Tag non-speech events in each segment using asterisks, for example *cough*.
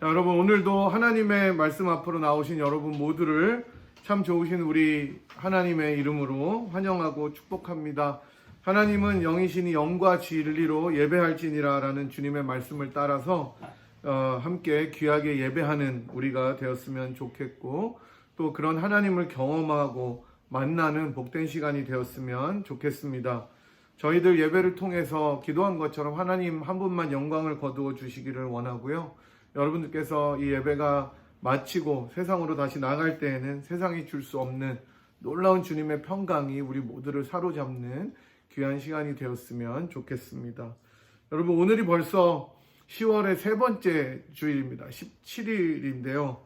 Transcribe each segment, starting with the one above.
자, 여러분 오늘도 하나님의 말씀 앞으로 나오신 여러분 모두를 참 좋으신 우리 하나님의 이름으로 환영하고 축복합니다. 하나님은 영이신이 영과 진리로 예배할지니라라는 주님의 말씀을 따라서 어, 함께 귀하게 예배하는 우리가 되었으면 좋겠고 또 그런 하나님을 경험하고 만나는 복된 시간이 되었으면 좋겠습니다. 저희들 예배를 통해서 기도한 것처럼 하나님 한 분만 영광을 거두어 주시기를 원하고요. 여러분들께서 이 예배가 마치고 세상으로 다시 나갈 때에는 세상이 줄 수 없는 놀라운 주님의 평강이 우리 모두를 사로잡는 귀한 시간이 되었으면 좋겠습니다. 여러분 오늘이 벌써 10월의 세 번째 주일입니다. 17일인데요.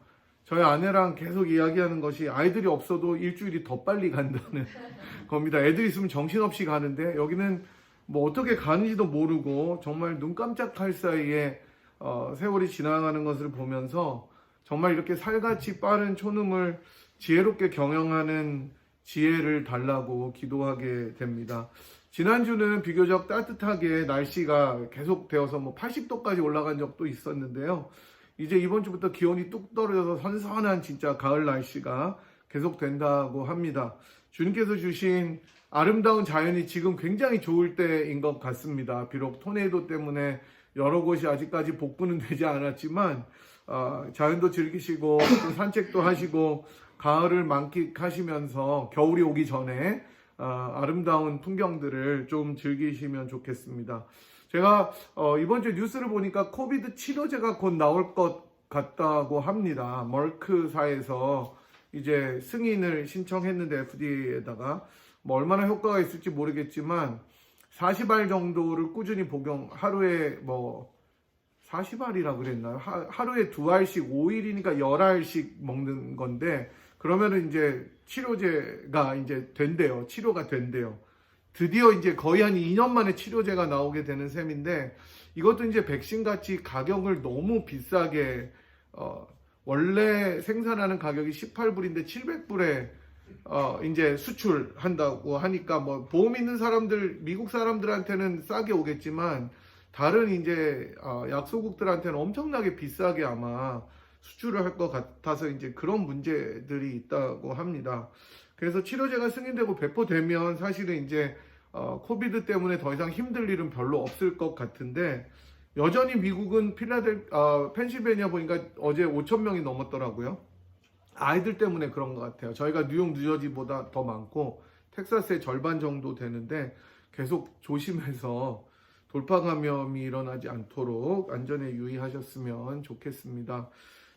저희 아내랑 계속 이야기하는 것이 아이들이 없어도 일주일이 더 빨리 간다는 *laughs* 겁니다. 애들 있으면 정신없이 가는데 여기는 뭐 어떻게 가는지도 모르고 정말 눈 깜짝할 사이에 어, 세월이 지나가는 것을 보면서 정말 이렇게 살같이 빠른 초능을 지혜롭게 경영하는 지혜를 달라고 기도하게 됩니다. 지난주는 비교적 따뜻하게 날씨가 계속 되어서 뭐 80도까지 올라간 적도 있었는데요. 이제 이번 주부터 기온이 뚝 떨어져서 선선한 진짜 가을 날씨가 계속 된다고 합니다. 주님께서 주신 아름다운 자연이 지금 굉장히 좋을 때인 것 같습니다. 비록 토네이도 때문에 여러 곳이 아직까지 복구는 되지 않았지만 어, 자연도 즐기시고 또 산책도 하시고 가을을 만끽하시면서 겨울이 오기 전에 어, 아름다운 풍경들을 좀 즐기시면 좋겠습니다. 제가 어, 이번 주 뉴스를 보니까 코비드 치료제가 곧 나올 것 같다고 합니다. 멀크사에서 이제 승인을 신청했는데 FDA에다가 뭐 얼마나 효과가 있을지 모르겠지만 40알 정도를 꾸준히 복용 하루에 뭐 40알이라 그랬나요? 하, 하루에 두 알씩 5일이니까 10알씩 먹는 건데 그러면은 이제 치료제가 이제 된대요. 치료가 된대요. 드디어 이제 거의 한 2년 만에 치료제가 나오게 되는 셈인데 이것도 이제 백신 같이 가격을 너무 비싸게 어, 원래 생산하는 가격이 18불인데 700불에 어, 이제 수출한다고 하니까 뭐 보험 있는 사람들 미국 사람들한테는 싸게 오겠지만 다른 이제 어, 약소국들한테는 엄청나게 비싸게 아마 수출을 할 것 같아서 이제 그런 문제들이 있다고 합니다. 그래서 치료제가 승인되고 배포되면 사실은 이제 어, 코비드 때문에 더 이상 힘들 일은 별로 없을 것 같은데 여전히 미국은 필라델 어, 펜실베니아 보니까 어제 5천 명이 넘었더라고요. 아이들 때문에 그런 것 같아요. 저희가 뉴욕, 뉴저지보다 더 많고 텍사스의 절반 정도 되는데 계속 조심해서 돌파 감염이 일어나지 않도록 안전에 유의하셨으면 좋겠습니다.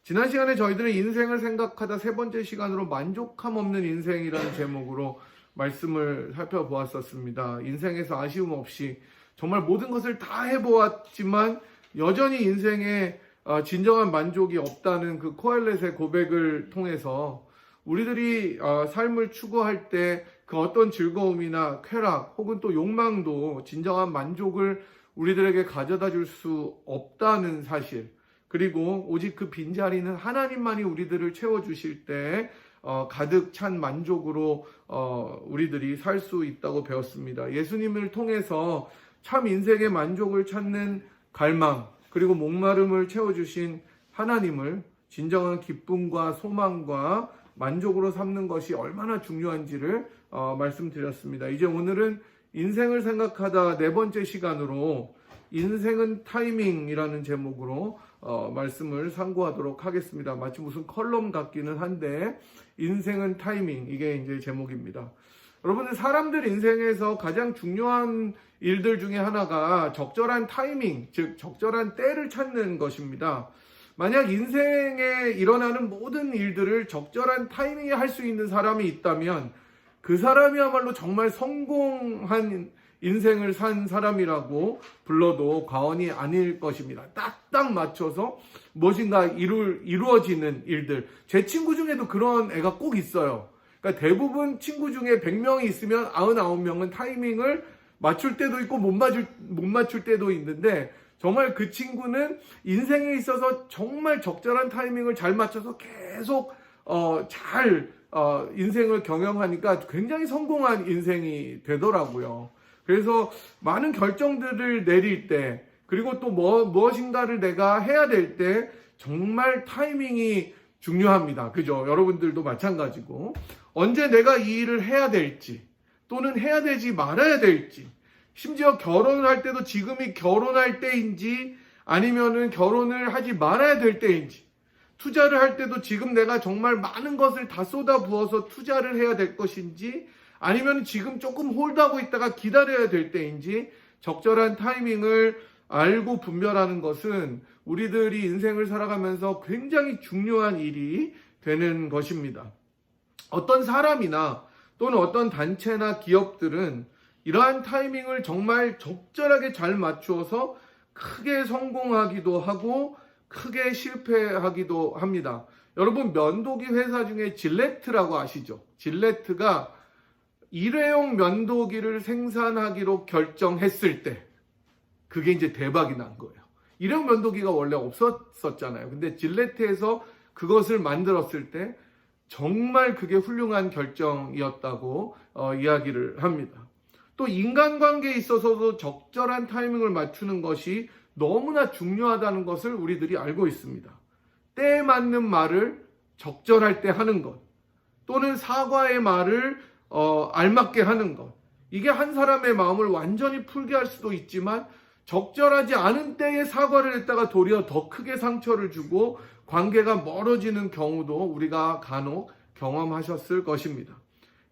지난 시간에 저희들은 인생을 생각하다 세 번째 시간으로 만족함 없는 인생이라는 제목으로 말씀을 살펴보았었습니다. 인생에서 아쉬움 없이 정말 모든 것을 다 해보았지만 여전히 인생에 어, 진정한 만족이 없다는 그 코엘렛의 고백을 통해서 우리들이 어, 삶을 추구할 때 그 어떤 즐거움이나 쾌락 혹은 또 욕망도 진정한 만족을 우리들에게 가져다 줄 수 없다는 사실 그리고 오직 그 빈자리는 하나님만이 우리들을 채워주실 때 어, 가득 찬 만족으로 어, 우리들이 살 수 있다고 배웠습니다. 예수님을 통해서 참 인생의 만족을 찾는 갈망 그리고 목마름을 채워주신 하나님을 진정한 기쁨과 소망과 만족으로 삼는 것이 얼마나 중요한지를 어, 말씀드렸습니다. 이제 오늘은 인생을 생각하다 네 번째 시간으로 인생은 타이밍이라는 제목으로 어, 말씀을 상고하도록 하겠습니다. 마치 무슨 컬럼 같기는 한데 인생은 타이밍 이게 이제 제목입니다. 여러분들 사람들 인생에서 가장 중요한 일들 중에 하나가 적절한 타이밍, 즉 적절한 때를 찾는 것입니다. 만약 인생에 일어나는 모든 일들을 적절한 타이밍에 할 수 있는 사람이 있다면 그 사람이야말로 정말 성공한 인생을 산 사람이라고 불러도 과언이 아닐 것입니다. 딱딱 맞춰서 무엇인가 이루, 이루어지는 일들. 제 친구 중에도 그런 애가 꼭 있어요. 그러니까 대부분 친구 중에 100명이 있으면 99명은 타이밍을 맞출 때도 있고 못 맞출, 못 맞출 때도 있는데 정말 그 친구는 인생에 있어서 정말 적절한 타이밍을 잘 맞춰서 계속 어, 잘 어, 인생을 경영하니까 굉장히 성공한 인생이 되더라고요. 그래서 많은 결정들을 내릴 때 그리고 또 뭐, 무엇인가를 내가 해야 될 때 정말 타이밍이 중요합니다. 그죠? 여러분들도 마찬가지고. 언제 내가 이 일을 해야 될지, 또는 해야 되지 말아야 될지, 심지어 결혼을 할 때도 지금이 결혼할 때인지, 아니면은 결혼을 하지 말아야 될 때인지, 투자를 할 때도 지금 내가 정말 많은 것을 다 쏟아 부어서 투자를 해야 될 것인지, 아니면 지금 조금 홀드하고 있다가 기다려야 될 때인지, 적절한 타이밍을 알고 분별하는 것은 우리들이 인생을 살아가면서 굉장히 중요한 일이 되는 것입니다. 어떤 사람이나 또는 어떤 단체나 기업들은 이러한 타이밍을 정말 적절하게 잘 맞추어서 크게 성공하기도 하고 크게 실패하기도 합니다. 여러분 면도기 회사 중에 질레트라고 아시죠? 질레트가 일회용 면도기를 생산하기로 결정했을 때 그게 이제 대박이 난 거예요. 일회용 면도기가 원래 없었었잖아요. 근데 질레트에서 그것을 만들었을 때 정말 그게 훌륭한 결정이었다고 어, 이야기를 합니다. 또 인간관계에 있어서도 적절한 타이밍을 맞추는 것이 너무나 중요하다는 것을 우리들이 알고 있습니다. 때에 맞는 말을 적절할 때 하는 것, 또는 사과의 말을 어, 알맞게 하는 것. 이게 한 사람의 마음을 완전히 풀게 할 수도 있지만 적절하지 않은 때에 사과를 했다가 도리어 더 크게 상처를 주고 관계가 멀어지는 경우도 우리가 간혹 경험하셨을 것입니다.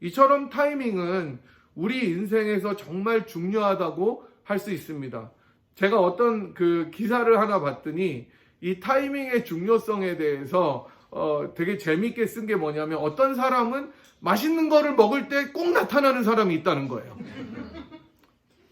이처럼 타이밍은 우리 인생에서 정말 중요하다고 할 수 있습니다. 제가 어떤 그 기사를 하나 봤더니 이 타이밍의 중요성에 대해서 어 되게 재밌게 쓴 게 뭐냐면 어떤 사람은 맛있는 거를 먹을 때 꼭 나타나는 사람이 있다는 거예요.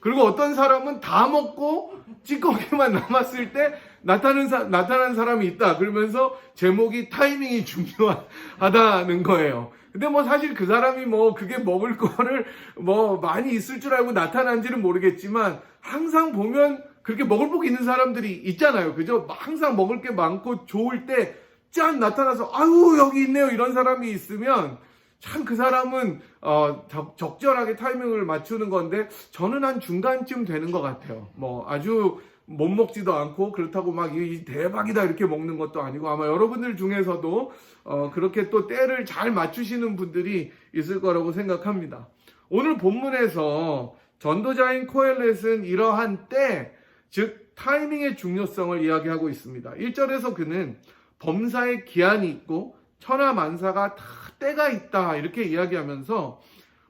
그리고 어떤 사람은 다 먹고 찌꺼기만 *laughs* 남았을 때 나타나는, 사, 나타나는 사람이 있다. 그러면서 제목이 타이밍이 중요하다는 거예요. 근데 뭐 사실 그 사람이 뭐 그게 먹을 거를 뭐 많이 있을 줄 알고 나타난지는 모르겠지만 항상 보면 그렇게 먹을 복이 있는 사람들이 있잖아요. 그죠? 항상 먹을 게 많고 좋을 때 짠 나타나서 아유 여기 있네요 이런 사람이 있으면 참 그 사람은 어, 적, 적절하게 타이밍을 맞추는 건데 저는 한 중간쯤 되는 것 같아요. 뭐 아주 못 먹지도 않고 그렇다고 막 이 대박이다 이렇게 먹는 것도 아니고 아마 여러분들 중에서도 어, 그렇게 또 때를 잘 맞추시는 분들이 있을 거라고 생각합니다. 오늘 본문에서 전도자인 코엘렛은 이러한 때, 즉 타이밍의 중요성을 이야기하고 있습니다. 1절에서 그는 범사의 기한이 있고 천하 만사가 다 때가 있다 이렇게 이야기하면서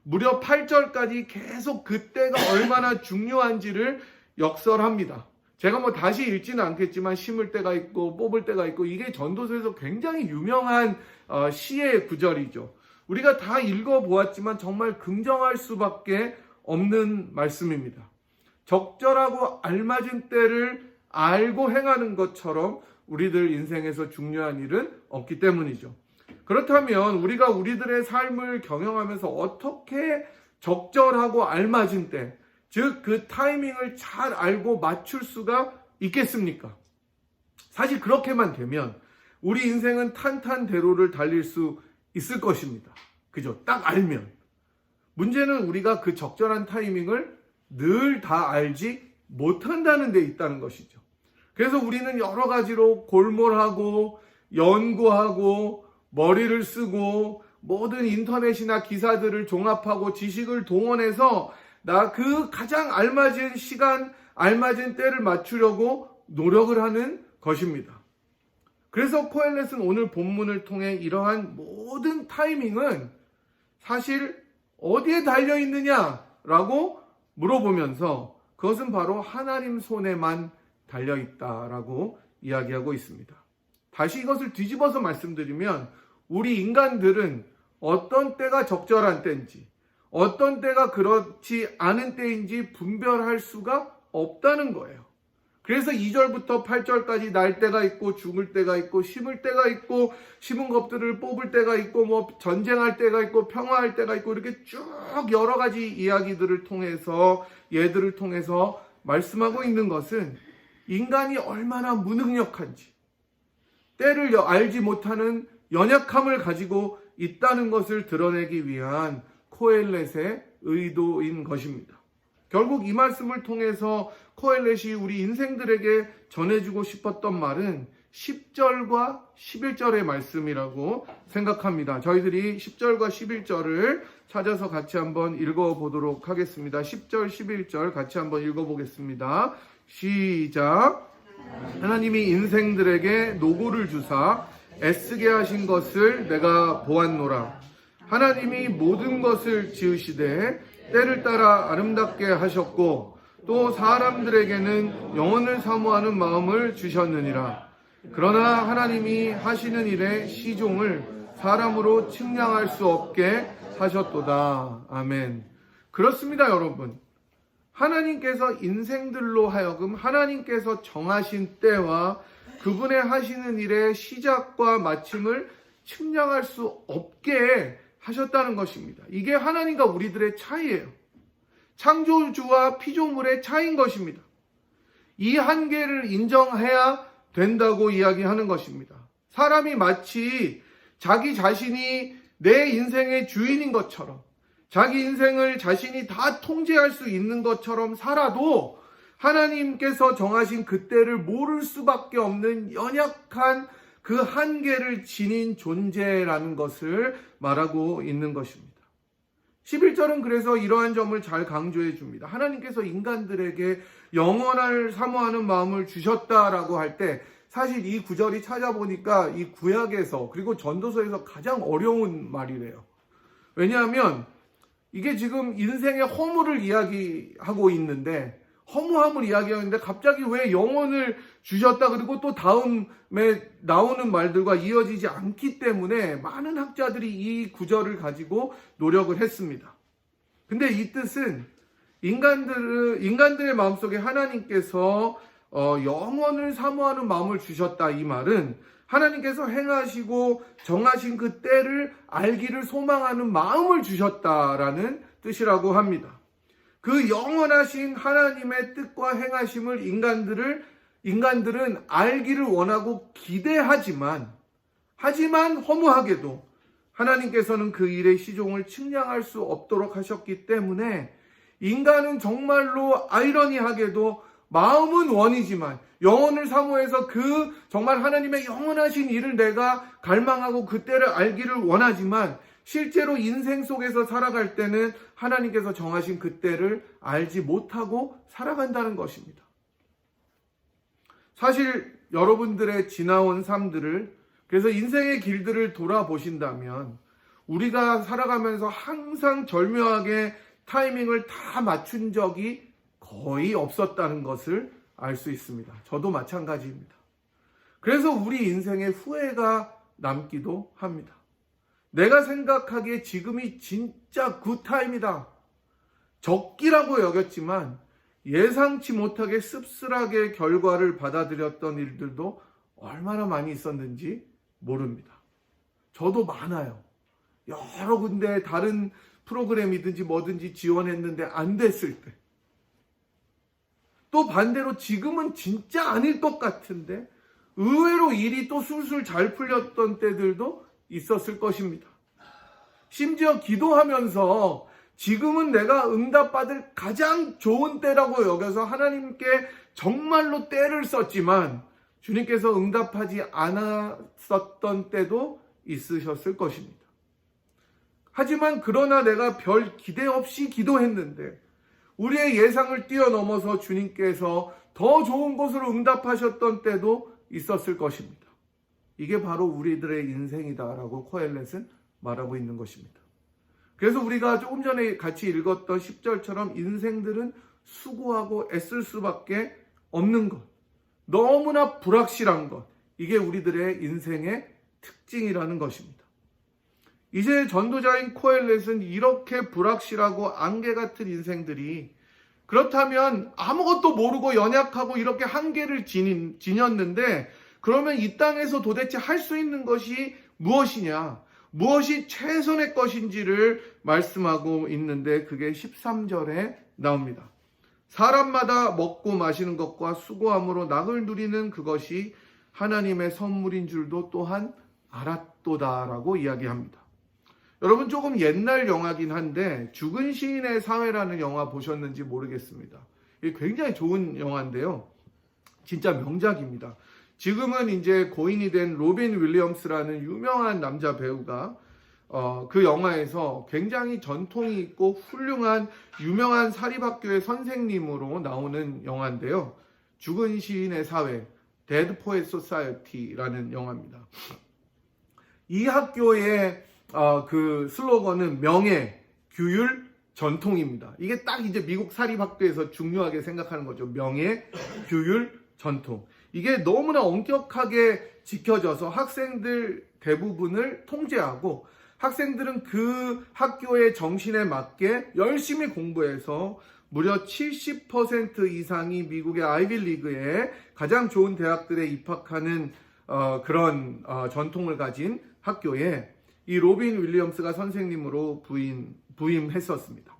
무려 8절까지 계속 그 때가 얼마나 중요한지를 역설합니다. 제가 뭐 다시 읽지는 않겠지만 심을 때가 있고 뽑을 때가 있고 이게 전도서에서 굉장히 유명한 어, 시의 구절이죠. 우리가 다 읽어보았지만 정말 긍정할 수밖에 없는 말씀입니다. 적절하고 알맞은 때를 알고 행하는 것처럼 우리들 인생에서 중요한 일은 없기 때문이죠. 그렇다면 우리가 우리들의 삶을 경영하면서 어떻게 적절하고 알맞은 때, 즉 그 타이밍을 잘 알고 맞출 수가 있겠습니까? 사실 그렇게만 되면 우리 인생은 탄탄대로를 달릴 수 있을 것입니다. 그죠? 딱 알면. 문제는 우리가 그 적절한 타이밍을 늘 다 알지 못한다는 데 있다는 것이죠. 그래서 우리는 여러 가지로 골몰하고 연구하고 머리를 쓰고 모든 인터넷이나 기사들을 종합하고 지식을 동원해서 나 그 가장 알맞은 시간, 알맞은 때를 맞추려고 노력을 하는 것입니다. 그래서 코엘렛은 오늘 본문을 통해 이러한 모든 타이밍은 사실 어디에 달려 있느냐라고 물어보면서 그것은 바로 하나님 손에만 달려 있다라고 이야기하고 있습니다. 다시 이것을 뒤집어서 말씀드리면 우리 인간들은 어떤 때가 적절한 때인지 어떤 때가 그렇지 않은 때인지 분별할 수가 없다는 거예요. 그래서 2절부터 8절까지 날 때가 있고 죽을 때가 있고 심을 때가 있고 심은 것들을 뽑을 때가 있고 뭐 전쟁할 때가 있고 평화할 때가 있고 이렇게 쭉 여러 가지 이야기들을 통해서 예들을 통해서 말씀하고 있는 것은 인간이 얼마나 무능력한지 때를 알지 못하는 연약함을 가지고 있다는 것을 드러내기 위한 코엘렛의 의도인 것입니다. 결국 이 말씀을 통해서 코엘렛이 우리 인생들에게 전해주고 싶었던 말은 10절과 11절의 말씀이라고 생각합니다. 저희들이 10절과 11절을 찾아서 같이 한번 읽어보도록 하겠습니다. 10절, 11절 같이 한번 읽어보겠습니다. 시작. 하나님이 인생들에게 노고를 주사 애쓰게 하신 것을 내가 보았노라. 하나님이 모든 것을 지으시되 때를 따라 아름답게 하셨고 또 사람들에게는 영혼을 사모하는 마음을 주셨느니라. 그러나 하나님이 하시는 일의 시종을 사람으로 측량할 수 없게 하셨도다. 아멘. 그렇습니다, 여러분. 하나님께서 인생들로 하여금 하나님께서 정하신 때와 그분의 하시는 일의 시작과 마침을 측량할 수 없게 하셨다는 것입니다. 이게 하나님과 우리들의 차이예요. 창조주와 피조물의 차이인 것입니다. 이 한계를 인정해야 된다고 이야기하는 것입니다. 사람이 마치 자기 자신이 내 인생의 주인인 것처럼 자기 인생을 자신이 다 통제할 수 있는 것처럼 살아도 하나님께서 정하신 그때를 모를 수밖에 없는 연약한 그 한계를 지닌 존재라는 것을 말하고 있는 것입니다. 11절은 그래서 이러한 점을 잘 강조해 줍니다. 하나님께서 인간들에게 영원할 사모하는 마음을 주셨다라고 할 때 사실 이 구절이 찾아보니까 이 구약에서 그리고 전도서에서 가장 어려운 말이래요. 왜냐하면 이게 지금 인생의 허물을 이야기하고 있는데 허무함을 이야기하는데 갑자기 왜 영혼을 주셨다 그리고 또 다음에 나오는 말들과 이어지지 않기 때문에 많은 학자들이 이 구절을 가지고 노력을 했습니다. 근데 이 뜻은 인간들 인간들의 마음속에 하나님께서 어, 영원을 사모하는 마음을 주셨다 이 말은 하나님께서 행하시고 정하신 그 때를 알기를 소망하는 마음을 주셨다라는 뜻이라고 합니다. 그 영원하신 하나님의 뜻과 행하심을 인간들을 인간들은 알기를 원하고 기대하지만 하지만 허무하게도 하나님께서는 그 일의 시종을 측량할 수 없도록 하셨기 때문에 인간은 정말로 아이러니하게도 마음은 원이지만 영혼을 사모해서 그 정말 하나님의 영원하신 일을 내가 갈망하고 그때를 알기를 원하지만 실제로 인생 속에서 살아갈 때는 하나님께서 정하신 그때를 알지 못하고 살아간다는 것입니다. 사실 여러분들의 지나온 삶들을 그래서 인생의 길들을 돌아보신다면 우리가 살아가면서 항상 절묘하게 타이밍을 다 맞춘 적이 거의 없었다는 것을 알 수 있습니다. 저도 마찬가지입니다. 그래서 우리 인생에 후회가 남기도 합니다. 내가 생각하기에 지금이 진짜 굿타임이다. 적기라고 여겼지만 예상치 못하게 씁쓸하게 결과를 받아들였던 일들도 얼마나 많이 있었는지 모릅니다. 저도 많아요. 여러 군데 다른 프로그램이든지 뭐든지 지원했는데 안 됐을 때. 또 반대로 지금은 진짜 아닐 것 같은데 의외로 일이 또 술술 잘 풀렸던 때들도 있었을 것입니다. 심지어 기도하면서 지금은 내가 응답받을 가장 좋은 때라고 여겨서 하나님께 정말로 때를 썼지만 주님께서 응답하지 않았었던 때도 있으셨을 것입니다. 하지만 그러나 내가 별 기대 없이 기도했는데 우리의 예상을 뛰어넘어서 주님께서 더 좋은 것으로 응답하셨던 때도 있었을 것입니다. 이게 바로 우리들의 인생이다라고 코엘렛은 말하고 있는 것입니다. 그래서 우리가 조금 전에 같이 읽었던 10절처럼 인생들은 수고하고 애쓸 수밖에 없는 것. 너무나 불확실한 것. 이게 우리들의 인생의 특징이라는 것입니다. 이제 전도자인 코엘렛은 이렇게 불확실하고 안개 같은 인생들이 그렇다면 아무것도 모르고 연약하고 이렇게 한계를 지닌, 지녔는데 그러면 이 땅에서 도대체 할 수 있는 것이 무엇이냐? 무엇이 최선의 것인지를 말씀하고 있는데 그게 13절에 나옵니다. 사람마다 먹고 마시는 것과 수고함으로 낙을 누리는 그것이 하나님의 선물인 줄도 또한 알았도다라고 이야기합니다. 여러분 조금 옛날 영화긴 한데 죽은 시인의 사회라는 영화 보셨는지 모르겠습니다. 굉장히 좋은 영화인데요. 진짜 명작입니다. 지금은 이제 고인이 된 로빈 윌리엄스라는 유명한 남자 배우가 어, 그 영화에서 굉장히 전통이 있고 훌륭한 유명한 사립학교의 선생님으로 나오는 영화인데요. 죽은 시인의 사회, 데드 포엣 소사이어티라는 영화입니다. 이 학교의 어, 그 슬로건은 명예, 규율, 전통입니다. 이게 딱 이제 미국 사립학교에서 중요하게 생각하는 거죠. 명예, 규율, 전통. 이게 너무나 엄격하게 지켜져서 학생들 대부분을 통제하고 학생들은 그 학교의 정신에 맞게 열심히 공부해서 무려 70% 이상이 미국의 아이빌리그에 가장 좋은 대학들에 입학하는 어, 그런 어, 전통을 가진 학교에 이 로빈 윌리엄스가 선생님으로 부임, 부임했었습니다.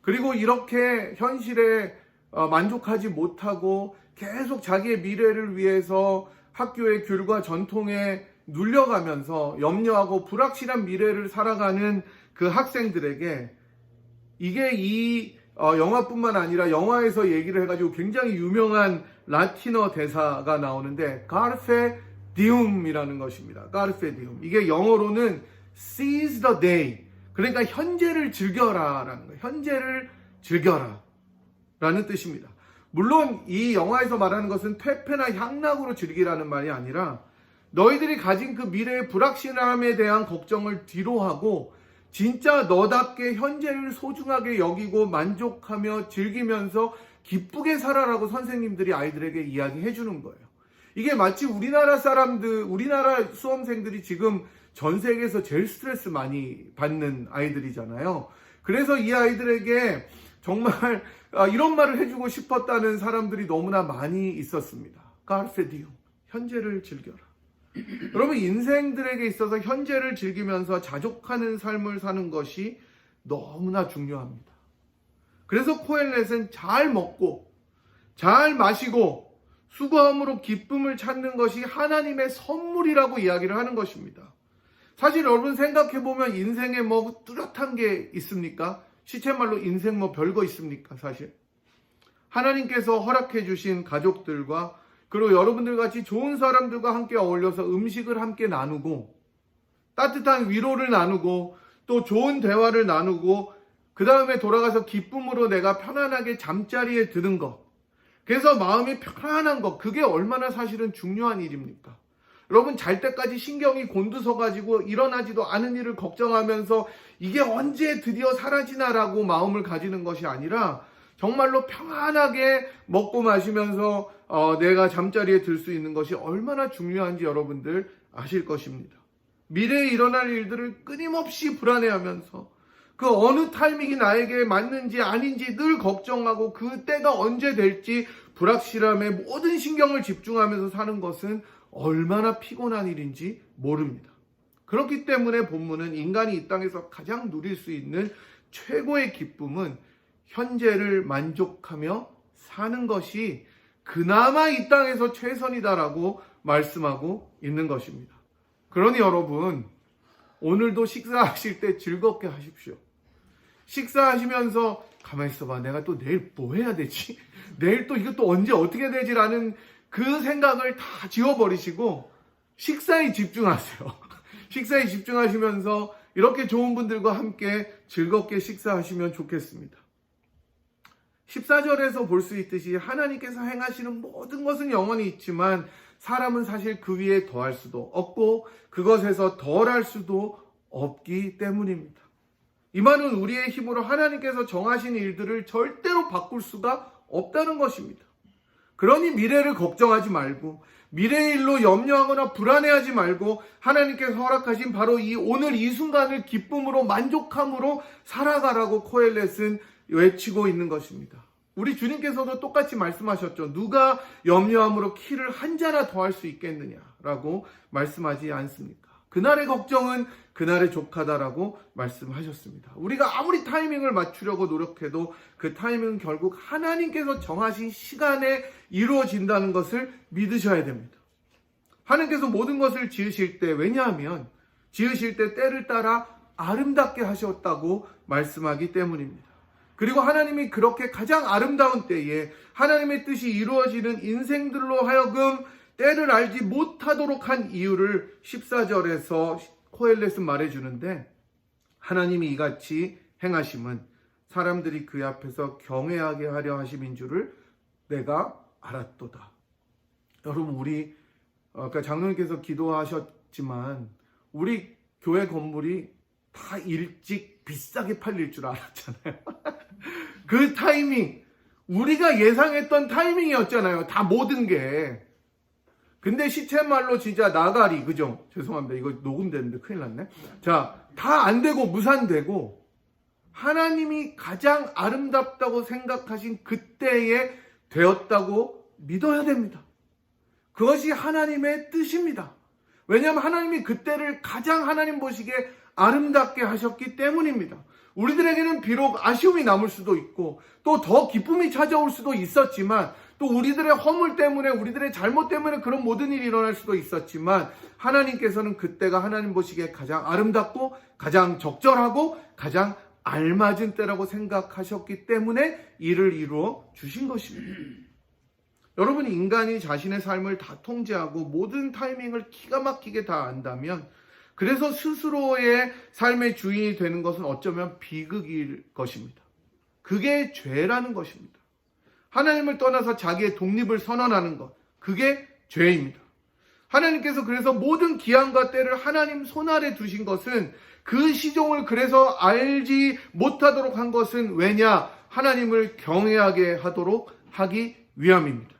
그리고 이렇게 현실에 어, 만족하지 못하고 계속 자기의 미래를 위해서 학교의 귤과 전통에 눌려가면서 염려하고 불확실한 미래를 살아가는 그 학생들에게 이게 이 어, 영화뿐만 아니라 영화에서 얘기를 해가지고 굉장히 유명한 라틴어 대사가 나오는데 가르페 디움이라는 것입니다. 가르페 디움. 이게 영어로는 seize the day. 그러니까 현재를 즐겨라라는 거예요. 현재를 즐겨라. 라는 뜻입니다. 물론 이 영화에서 말하는 것은 퇴폐나 향락으로 즐기라는 말이 아니라 너희들이 가진 그 미래의 불확실함에 대한 걱정을 뒤로 하고 진짜 너답게 현재를 소중하게 여기고 만족하며 즐기면서 기쁘게 살아라고 선생님들이 아이들에게 이야기해 주는 거예요. 이게 마치 우리나라 사람들, 우리나라 수험생들이 지금 전 세계에서 제일 스트레스 많이 받는 아이들이잖아요. 그래서 이 아이들에게 정말 아, 이런 말을 해주고 싶었다는 사람들이 너무나 많이 있었습니다. 가르페디움, 현재를 즐겨라. 여러분 인생들에게 있어서 현재를 즐기면서 자족하는 삶을 사는 것이 너무나 중요합니다. 그래서 코엘렛은 잘 먹고 잘 마시고 수고함으로 기쁨을 찾는 것이 하나님의 선물이라고 이야기를 하는 것입니다. 사실 여러분 생각해 보면 인생에 뭐 뚜렷한 게 있습니까? 시체말로 인생 뭐 별거 있습니까? 사실 하나님께서 허락해 주신 가족들과 그리고 여러분들 같이 좋은 사람들과 함께 어울려서 음식을 함께 나누고 따뜻한 위로를 나누고 또 좋은 대화를 나누고 그 다음에 돌아가서 기쁨으로 내가 편안하게 잠자리에 드는 것. 그래서 마음이 편안한 것. 그게 얼마나 사실은 중요한 일입니까? 여러분 잘 때까지 신경이 곤두서 가지고 일어나지도 않은 일을 걱정하면서 이게 언제 드디어 사라지나라고 마음을 가지는 것이 아니라 정말로 평안하게 먹고 마시면서 어, 내가 잠자리에 들 수 있는 것이 얼마나 중요한지 여러분들 아실 것입니다. 미래에 일어날 일들을 끊임없이 불안해하면서 그 어느 타이밍이 나에게 맞는지 아닌지 늘 걱정하고 그 때가 언제 될지 불확실함에 모든 신경을 집중하면서 사는 것은 얼마나 피곤한 일인지 모릅니다. 그렇기 때문에 본문은 인간이 이 땅에서 가장 누릴 수 있는 최고의 기쁨은 현재를 만족하며 사는 것이 그나마 이 땅에서 최선이다라고 말씀하고 있는 것입니다. 그러니 여러분, 오늘도 식사하실 때 즐겁게 하십시오. 식사하시면서 가만히 있어봐. 내가 또 내일 뭐 해야 되지? *laughs* 내일 또 이것도 언제 어떻게 되지라는 그 생각을 다 지워버리시고 식사에 집중하세요. *laughs* 식사에 집중하시면서 이렇게 좋은 분들과 함께 즐겁게 식사하시면 좋겠습니다. 14절에서 볼 수 있듯이 하나님께서 행하시는 모든 것은 영원히 있지만 사람은 사실 그 위에 더할 수도 없고 그것에서 덜할 수도 없기 때문입니다. 이 말은 우리의 힘으로 하나님께서 정하신 일들을 절대로 바꿀 수가 없다는 것입니다. 그러니 미래를 걱정하지 말고 미래의 일로 염려하거나 불안해하지 말고 하나님께서 허락하신 바로 이 오늘 이 순간을 기쁨으로 만족함으로 살아가라고 코엘렛은 외치고 있는 것입니다. 우리 주님께서도 똑같이 말씀하셨죠. 누가 염려함으로 키를 한 자나 더 할 수 있겠느냐라고 말씀하지 않습니까? 그날의 걱정은 그날의 족하다라고 말씀하셨습니다. 우리가 아무리 타이밍을 맞추려고 노력해도 그 타이밍은 결국 하나님께서 정하신 시간에 이루어진다는 것을 믿으셔야 됩니다. 하나님께서 모든 것을 지으실 때 왜냐하면 지으실 때 때를 따라 아름답게 하셨다고 말씀하기 때문입니다. 그리고 하나님이 그렇게 가장 아름다운 때에 하나님의 뜻이 이루어지는 인생들로 하여금 때를 알지 못하도록 한 이유를 14절에서 코엘렛은 말해주는데 하나님이 이같이 행하심은 사람들이 그 앞에서 경외하게 하려 하심인 줄을 내가 알았도다. 여러분 우리 어, 아까 장로님께서 기도하셨지만 우리 교회 건물이 다 일찍 비싸게 팔릴 줄 알았잖아요. *laughs* 그 타이밍 우리가 예상했던 타이밍이었잖아요. 다 모든 게. 근데 시체말로 진짜 나가리 그죠? 죄송합니다. 이거 녹음되는데 큰일 났네. 자, 다 안 되고 무산되고 하나님이 가장 아름답다고 생각하신 그때에 되었다고 믿어야 됩니다. 그것이 하나님의 뜻입니다. 왜냐하면 하나님이 그때를 가장 하나님 보시기에 아름답게 하셨기 때문입니다. 우리들에게는 비록 아쉬움이 남을 수도 있고 또 더 기쁨이 찾아올 수도 있었지만 또 우리들의 허물 때문에 우리들의 잘못 때문에 그런 모든 일이 일어날 수도 있었지만 하나님께서는 그때가 하나님 보시기에 가장 아름답고 가장 적절하고 가장 알맞은 때라고 생각하셨기 때문에 이를 이루어 주신 것입니다. 여러분 인간이 자신의 삶을 다 통제하고 모든 타이밍을 기가 막히게 다 안다면 그래서 스스로의 삶의 주인이 되는 것은 어쩌면 비극일 것입니다. 그게 죄라는 것입니다. 하나님을 떠나서 자기의 독립을 선언하는 것, 그게 죄입니다. 하나님께서 그래서 모든 기한과 때를 하나님 손 아래 두신 것은 그 시종을 그래서 알지 못하도록 한 것은 왜냐? 하나님을 경외하게 하도록 하기 위함입니다.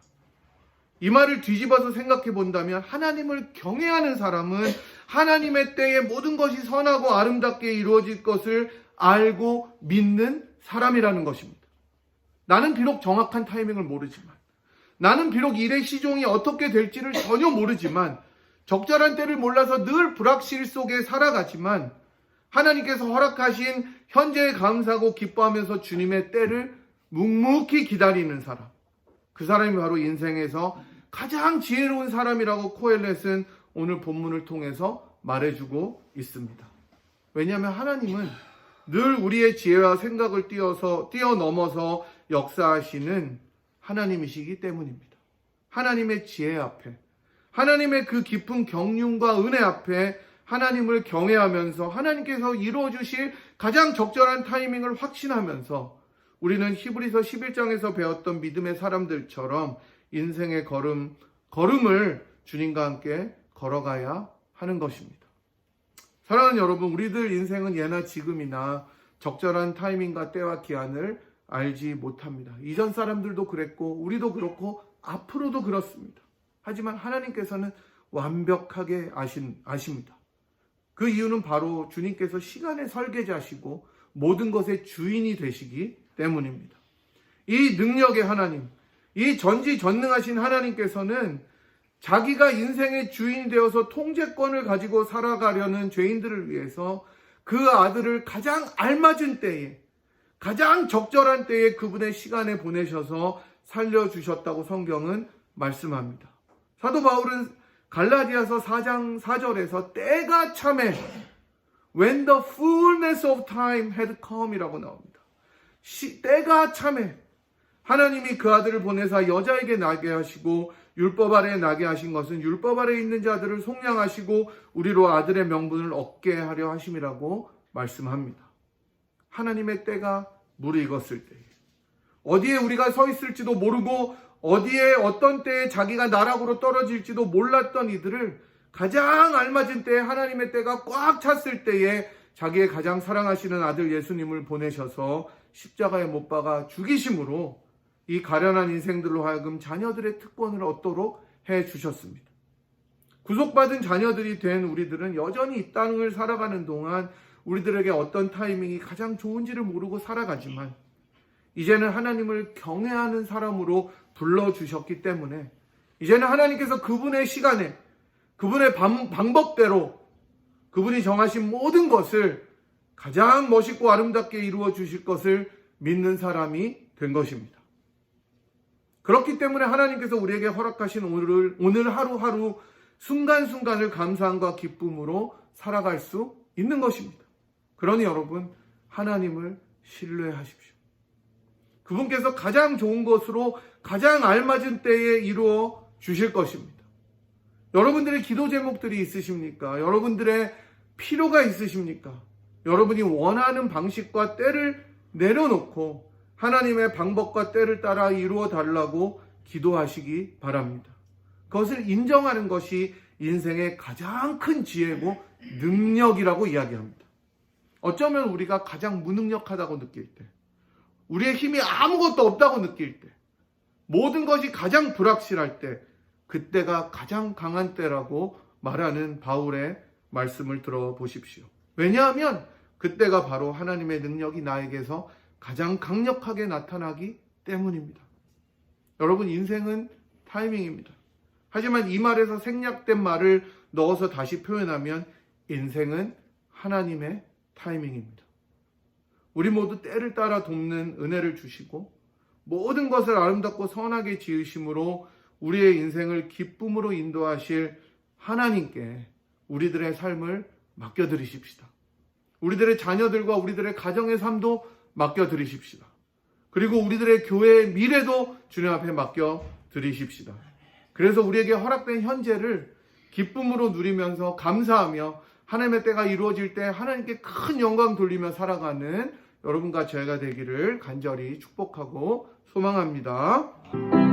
이 말을 뒤집어서 생각해 본다면 하나님을 경외하는 사람은 하나님의 때에 모든 것이 선하고 아름답게 이루어질 것을 알고 믿는 사람이라는 것입니다. 나는 비록 정확한 타이밍을 모르지만 나는 비록 일의 시종이 어떻게 될지를 전혀 모르지만 적절한 때를 몰라서 늘 불확실 속에 살아가지만 하나님께서 허락하신 현재에 감사하고 기뻐하면서 주님의 때를 묵묵히 기다리는 사람. 그 사람이 바로 인생에서 가장 지혜로운 사람이라고 코엘렛은 오늘 본문을 통해서 말해주고 있습니다. 왜냐하면 하나님은 늘 우리의 지혜와 생각을 뛰어서 뛰어넘어서 역사하시는 하나님이시기 때문입니다. 하나님의 지혜 앞에 하나님의 그 깊은 경륜과 은혜 앞에 하나님을 경외하면서 하나님께서 이루어 주실 가장 적절한 타이밍을 확신하면서 우리는 히브리서 11장에서 배웠던 믿음의 사람들처럼 인생의 걸음 걸음을 주님과 함께 걸어가야 하는 것입니다. 사랑하는 여러분, 우리들 인생은 예나 지금이나 적절한 타이밍과 때와 기한을 알지 못합니다. 이전 사람들도 그랬고, 우리도 그렇고, 앞으로도 그렇습니다. 하지만 하나님께서는 완벽하게 아신, 아십니다. 그 이유는 바로 주님께서 시간의 설계자시고 모든 것의 주인이 되시기 때문입니다. 이 능력의 하나님, 이 전지전능하신 하나님께서는 자기가 인생의 주인이 되어서 통제권을 가지고 살아가려는 죄인들을 위해서 그 아들을 가장 알맞은 때에 가장 적절한 때에 그분의 시간에 보내셔서 살려주셨다고 성경은 말씀합니다. 사도 바울은 갈라디아서 4장 4절에서 때가 참에 when the fullness of time had come이라고 나옵니다. 시, 때가 참에 하나님이 그 아들을 보내사 여자에게 나게 하시고 율법 아래 나게 하신 것은 율법 아래 있는 자들을 속량하시고 우리로 아들의 명분을 얻게 하려 하심이라고 말씀합니다. 하나님의 때가 무르익었을 때 어디에 우리가 서 있을지도 모르고 어디에 어떤 때에 자기가 나락으로 떨어질지도 몰랐던 이들을 가장 알맞은 때에 하나님의 때가 꽉 찼을 때에 자기의 가장 사랑하시는 아들 예수님을 보내셔서 십자가에 못 박아 죽이심으로 이 가련한 인생들로 하여금 자녀들의 특권을 얻도록 해 주셨습니다. 구속받은 자녀들이 된 우리들은 여전히 이 땅을 살아가는 동안 우리들에게 어떤 타이밍이 가장 좋은지를 모르고 살아가지만 이제는 하나님을 경외하는 사람으로 불러주셨기 때문에 이제는 하나님께서 그분의 시간에 그분의 방, 방법대로 그분이 정하신 모든 것을 가장 멋있고 아름답게 이루어 주실 것을 믿는 사람이 된 것입니다. 그렇기 때문에 하나님께서 우리에게 허락하신 오늘, 오늘 하루하루 순간순간을 감사함과 기쁨으로 살아갈 수 있는 것입니다. 그러니 여러분, 하나님을 신뢰하십시오. 그분께서 가장 좋은 것으로 가장 알맞은 때에 이루어 주실 것입니다. 여러분들의 기도 제목들이 있으십니까? 여러분들의 필요가 있으십니까? 여러분이 원하는 방식과 때를 내려놓고 하나님의 방법과 때를 따라 이루어 달라고 기도하시기 바랍니다. 그것을 인정하는 것이 인생의 가장 큰 지혜고 능력이라고 이야기합니다. 어쩌면 우리가 가장 무능력하다고 느낄 때, 우리의 힘이 아무것도 없다고 느낄 때, 모든 것이 가장 불확실할 때, 그때가 가장 강한 때라고 말하는 바울의 말씀을 들어보십시오. 왜냐하면 그때가 바로 하나님의 능력이 나에게서 가장 강력하게 나타나기 때문입니다. 여러분, 인생은 타이밍입니다. 하지만 이 말에서 생략된 말을 넣어서 다시 표현하면 인생은 하나님의 타이밍입니다. 우리 모두 때를 따라 돕는 은혜를 주시고 모든 것을 아름답고 선하게 지으심으로 우리의 인생을 기쁨으로 인도하실 하나님께 우리들의 삶을 맡겨드리십시다. 우리들의 자녀들과 우리들의 가정의 삶도 맡겨드리십시다. 그리고 우리들의 교회의 미래도 주님 앞에 맡겨드리십시다. 그래서 우리에게 허락된 현재를 기쁨으로 누리면서 감사하며 하나님의 때가 이루어질 때 하나님께 큰 영광 돌리며 살아가는 여러분과 저희가 되기를 간절히 축복하고 소망합니다.